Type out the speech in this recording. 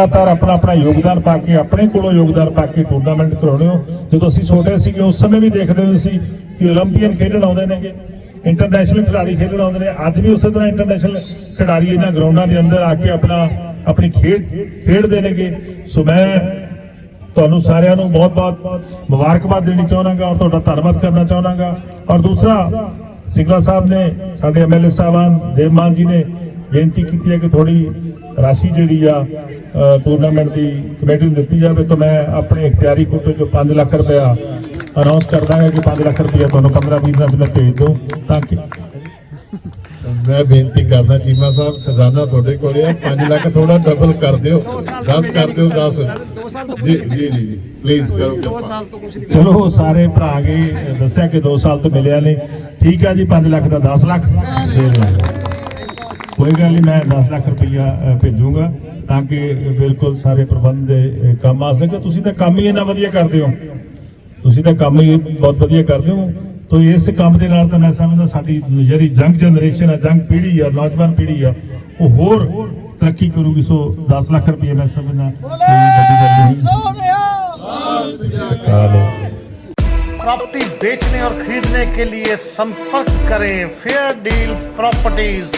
ਲਗਾਤਾਰ ਆਪਣਾ ਆਪਣਾ ਯੋਗਦਾਨ ਪਾ ਕੇ, ਆਪਣੇ ਕੋਲੋਂ ਯੋਗਦਾਨ ਪਾ ਕੇ ਟੂਰਨਾਮੈਂਟ ਕਰਾਉਣੇ ਹੋ। ਜਦੋਂ ਅਸੀਂ ਛੋਟੇ ਸੀਗੇ, ਉਸ ਸਮੇਂ ਵੀ ਦੇਖਦੇ ਹੁੰਦੇ ਸੀ ਕਿ 올림픽ਨ ਖੇਡਣ ਆਉਂਦੇ ਨੇਗੇ ਇੰਟਰਨੈਸ਼ਨਲ ਖਿਡਾਰੀ ਖੇਡਣ ਆਉਂਦੇ ਨੇ। ਅੱਜ ਵੀ ਉਸੇ ਤਰ੍ਹਾਂ ਇੰਟਰਨੈਸ਼ਨਲ ਖਿਡਾਰੀ ਇਹਨਾਂ ਗਰਾਊਂਡਾਂ ਦੇ ਅੰਦਰ ਆ ਕੇ ਆਪਣਾ, ਆਪਣੀ ਖੇਡ ਖੇਡਦੇ ਨੇਗੇ। ਸੋ ਮੈਂ ਤੁਹਾਨੂੰ ਸਾਰਿਆਂ ਨੂੰ ਬਹੁਤ-ਬਹੁਤ ਮੁਬਾਰਕਬਾਦ ਦੇਣੀ ਚਾਹੁੰਦਾਗਾ ਔਰ ਤੁਹਾਡਾ ਧੰਨਵਾਦ ਕਰਨਾ ਚਾਹੁੰਦਾਗਾ ਔਰ ਦੂਸਰਾ ਸਿੰਘਲਾ ਸਾਹਿਬ ਨੇ, ਸਾਡੇ ਐਮਐਲਏ ਸਾਹਿਬਾਨ ਦੇਵਮਾਨ ਜੀ ਨੇ ਬੇਨਤੀ ਕੀਤੀ ਹੈ ਕਿ ਥੋੜੀ ਰਾਸ਼ੀ ਜਿਹੜੀ ਆ ਟੂਰਨਾਮੈਂਟ ਦੀ ਕਮੇਟੀ ਨੂੰ ਦਿੱਤੀ ਜਾਵੇ ਤਾਂ ਮੈਂ ਆਪਣੇ ਇਖਤਿਆਰੀ ਕੋਟੇ ਚੋਂ 5 ਲੱਖ ਰੁਪਇਆ ਅਨਾਉਂਸ ਕਰ ਦਾਂਗਾ ਕਿ 5 ਲੱਖ ਰੁਪਇਆ ਤੁਹਾਨੂੰ 15 20 ਦਿਨਾਂ 'ਚ ਮੈਂ ਭੇਜ ਦੂੰ ਤਾਂ ਕਿ ਮੈਂ ਬੇਨਤੀ ਕਰਦਾ ਚੀਮਾ ਸਾਹਿਬ ਖਜ਼ਾਨਾ ਤੁਹਾਡੇ ਕੋਲੇ ਆ। 5 ਲੱਖ ਥੋੜਾ ਡਬਲ ਕਰ ਦਿਓ। 10 ਕਰ ਦਿਓ 10 ਜੀ ਜੀ ਜੀ ਪਲੀਜ਼ ਕਰੋ ਕਿਰਪਾ। ਚਲੋ ਸਾਰੇ ਭਰਾ ਗਏ ਦੱਸਿਆ ਕਿ 2 ਸਾਲ ਤੋਂ ਮਿਲਿਆ ਨੇ ਠੀਕ ਆ ਜੀ 5 ਲੱਖ ਦਾ 10 ਲੱਖ। ਦੇ ਕੋਈ ਗੱਲ ਨਹੀਂ ਮੈਂ 10 ਲੱਖ ਰੁਪਈਆ ਅ, ਭੇਜੂੰਗਾ ਤਾਂ ਕਿ ਬਿਲਕੁਲ ਸਾਰੇ ਪ੍ਰਬੰਧ ਦੇ ਅ, ਕੰਮ ਆ ਸਕੇ ਤੁਸੀਂ ਤਾਂ ਕੰਮ ਹੀ ਇੰਨਾ ਵਧੀਆ ਕਰਦੇ ਹੋ ਤੁਸੀਂ ਤਾਂ ਕੰਮ ਹੀ ਬਹੁਤ ਵਧੀਆ ਕਰਦੇ ਹੋ ਤੋ ਇਸ ਕੰਮ ਦੇ ਨਾਲ ਤਾਂ ਮੈਂ ਸਮਝਦਾ ਸਾਡੀ ਜਿਹੜੀ ਜੰਗ ਜਨਰੇਸ਼ਨ ਹੈ ਜੰਗ ਪੀੜ੍ਹੀ ਆ ਨੌਜਵਾਨ ਪੀੜ੍ਹੀ ਆ ਉਹ ਹੋਰ ਤਰੱਕੀ ਕਰੂਗੀ ਸੋ 10 ਲੱਖ ਰੁਪਏ ਮੈਂ ਸਮਝਦਾ ਕੋਈ ਵੱਡੀ ਗੱਲ ਨਹੀਂ ਕਾਲੇ प्रॉपर्टी बेचने और खरीदने के लिए संपर्क करें फेयर डील प्रॉपर्टीज